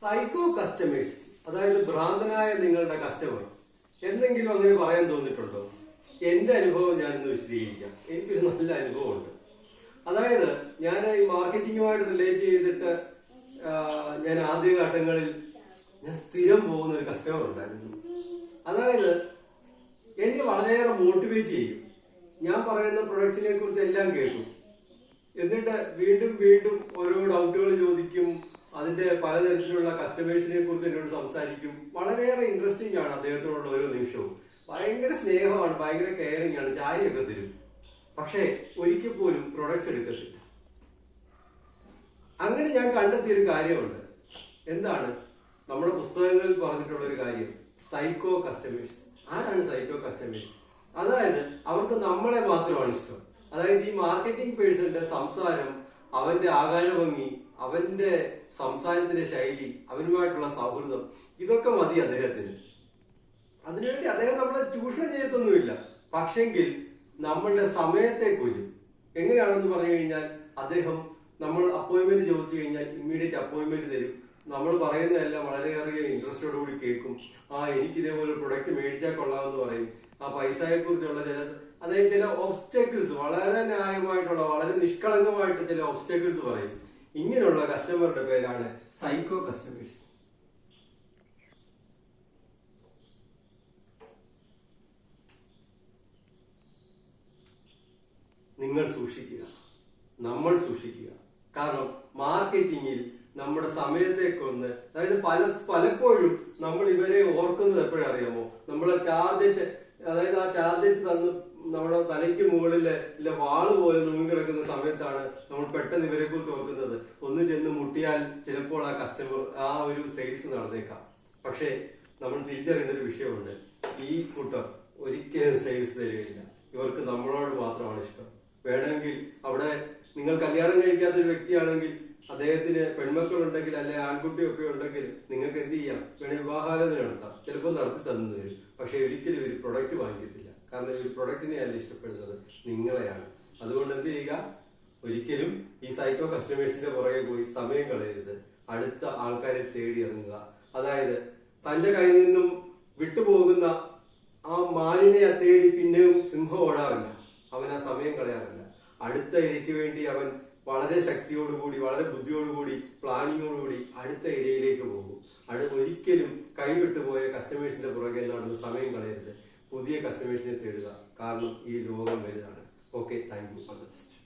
Psycho customers അതായത് ഭ്രാന്തനായ നിങ്ങളുടെ customer എന്തെങ്കിലും അങ്ങനെ പറയാൻ തോന്നിയിട്ടുണ്ടോ? എന്റെ അനുഭവം ഞാനിന്ന് വിശദീകരിക്കാം. എനിക്കൊരു നല്ല അനുഭവമുണ്ട്. അതായത് ഞാൻ ഈ മാർക്കറ്റിങ്ങുമായിട്ട് റിലേറ്റ് ചെയ്തിട്ട് ഞാൻ ആദ്യ ഘട്ടങ്ങളിൽ ഞാൻ സ്ഥിരം പോകുന്ന ഒരു കസ്റ്റമർ ഉണ്ടായിരുന്നു. അതായത് എന്നെ വളരെയേറെ മോട്ടിവേറ്റ് ചെയ്യും. ഞാൻ പറയുന്ന പ്രൊഡക്ട്സിനെ കുറിച്ച് എല്ലാം കേൾക്കും. എന്നിട്ട് വീണ്ടും വീണ്ടും ഓരോ ഡൗട്ടുകൾ ചോദിക്കും അതിന്റെ പലതരത്തിലുള്ള കസ്റ്റമേഴ്സിനെ കുറിച്ച് എന്നോട് സംസാരിക്കും. വളരെയേറെ ഇൻട്രസ്റ്റിംഗ് ആണ് അദ്ദേഹത്തോടുള്ള ഓരോ നിമിഷവും. ഭയങ്കര സ്നേഹമാണ് ഭയങ്കര കെയറിംഗ് ആണ് ചായയൊക്കെ തരും. പക്ഷേ ഒരിക്കൽ പോലും പ്രൊഡക്ട്സ് എടുക്കത്തില്ല. അങ്ങനെ ഞാൻ കണ്ടെത്തിയ ഒരു കാര്യമുണ്ട്. എന്താണ്? നമ്മുടെ പുസ്തകങ്ങളിൽ പറഞ്ഞിട്ടുള്ള ഒരു കാര്യം സൈക്കോ കസ്റ്റമേഴ്സ് ആരാണ് സൈക്കോ കസ്റ്റമേഴ്സ് അതായത് അവർക്ക് നമ്മളെ മാത്രമാണ് ഇഷ്ടം. അതായത് ഈ മാർക്കറ്റിംഗ് പേഴ്സന്റെ സംസാരം അവന്റെ ആകാരഭംഗി അവന്റെ സംസാരത്തിന്റെ ശൈലി അവനുമായിട്ടുള്ള സൗഹൃദം ഇതൊക്കെ മതി അദ്ദേഹത്തിന്. അതിനുവേണ്ടി അദ്ദേഹം നമ്മളെ ചൂഷണം ചെയ്യത്തൊന്നുമില്ല. പക്ഷെങ്കിൽ നമ്മളുടെ സമയത്തെ കൊല്ലും എങ്ങനെയാണെന്ന് പറഞ്ഞു കഴിഞ്ഞാൽ അദ്ദേഹം നമ്മൾ അപ്പോയിന്റ്മെന്റ് ചോദിച്ചു കഴിഞ്ഞാൽ ഇമ്മീഡിയറ്റ് അപ്പോയിന്റ്മെന്റ് തരും. നമ്മൾ പറയുന്നതെല്ലാം വളരെയേറെ ഇൻട്രസ്റ്റോട് കേൾക്കും. ആ എനിക്ക് ഇതേപോലെ പ്രൊഡക്റ്റ് മേടിച്ചാൽ കൊള്ളാമെന്ന് പറയും. ആ പൈസയെ കുറിച്ചുള്ള ചില അതായത് ചില ഒബ്സ്റ്റക്കിൾസ് വളരെ ന്യായമായിട്ടുള്ള വളരെ നിഷ്കളങ്കമായിട്ട് ചില ഒബ്സ്റ്റക്കിൾസ് പറയും. ഇങ്ങനെയുള്ള കസ്റ്റമറുടെ പേരാണ് സൈക്കോ കസ്റ്റമേഴ്സ് നിങ്ങൾ സൂക്ഷിക്കുക. നമ്മൾ സൂക്ഷിക്കുക. കാരണം മാർക്കറ്റിങ്ങിൽ നമ്മുടെ സമയത്തേക്കൊന്ന് അതായത് പല പലപ്പോഴും നമ്മൾ ഇവരെ ഓർക്കുന്നത് എപ്പോഴും അറിയാമോ? നമ്മളെ ടാർഗറ്റ് അതായത് ആ ടാർഗറ്റ് തന്ന് നമ്മുടെ തലയ്ക്ക് മുകളിലെ ഇല്ല വാൾ പോലെ കിടക്കുന്ന സമയത്താണ് നമ്മൾ പെട്ടെന്ന് ഇവരെ കുറിച്ച് ഓർക്കുന്നത്. ഒന്ന് ചെന്ന് മുട്ടിയാൽ ചിലപ്പോൾ ആ കസ്റ്റമർ ആ ഒരു സെയിൽസ് നടന്നേക്കാം. പക്ഷേ നമ്മൾ തിരിച്ചറിയേണ്ട ഒരു വിഷയമുണ്ട്. ഈ കൂട്ടർ ഒരിക്കലും സെയിൽസ് തരികയില്ല. ഇവർക്ക് നമ്മളോട് മാത്രമാണ് ഇഷ്ടം. വേണമെങ്കിൽ അവിടെ നിങ്ങൾ കല്യാണം കഴിക്കാത്ത ഒരു വ്യക്തിയാണെങ്കിൽ അദ്ദേഹത്തിന് പെൺമക്കളുണ്ടെങ്കിൽ അല്ലെ ആൺകുട്ടിയൊക്കെ ഉണ്ടെങ്കിൽ നിങ്ങൾക്ക് എന്ത് ചെയ്യാം? വേണമെങ്കിൽ വിവാഹാലോചന നടത്താം. ചിലപ്പോൾ നടത്തി തന്നു തരും. പക്ഷെ ഒരിക്കലും ഒരു പ്രൊഡക്റ്റ് വാങ്ങിക്കത്തില്ല. കാരണം ഒരു പ്രൊഡക്റ്റിനെ അല്ല ഇഷ്ടപ്പെടുന്നത്? നിങ്ങളെയാണ്. അതുകൊണ്ട് എന്ത് ചെയ്യുക? ഒരിക്കലും ഈ സൈക്കോ കസ്റ്റമേഴ്സിന്റെ പുറകെ പോയി സമയം കളയരുത്. അടുത്ത ആൾക്കാരെ തേടി ഇറങ്ങുക. അതായത് തന്റെ കയ്യിൽ നിന്നും വിട്ടുപോകുന്ന ആ മാനിനെ തേടി പിന്നെയും സിംഹം ഓടാറില്ല. അവൻ ആ സമയം കളയാറില്ല. അടുത്ത ഇരയ്ക്ക് വേണ്ടി അവൻ വളരെ ശക്തിയോടുകൂടി വളരെ ബുദ്ധിയോടുകൂടി പ്ലാനിങ്ങോടുകൂടി അടുത്ത ഏരിയയിലേക്ക് പോകും. അത് ഒരിക്കലും കൈവിട്ടുപോയ കസ്റ്റമേഴ്സിന്റെ പുറകെ നടന്ന് സമയം കളയരുത്. പുതിയ കസ്റ്റമേഴ്സിനെ തേടുക. കാരണം ഈ ലോകം വലുതാണ്. Okay thank you for the best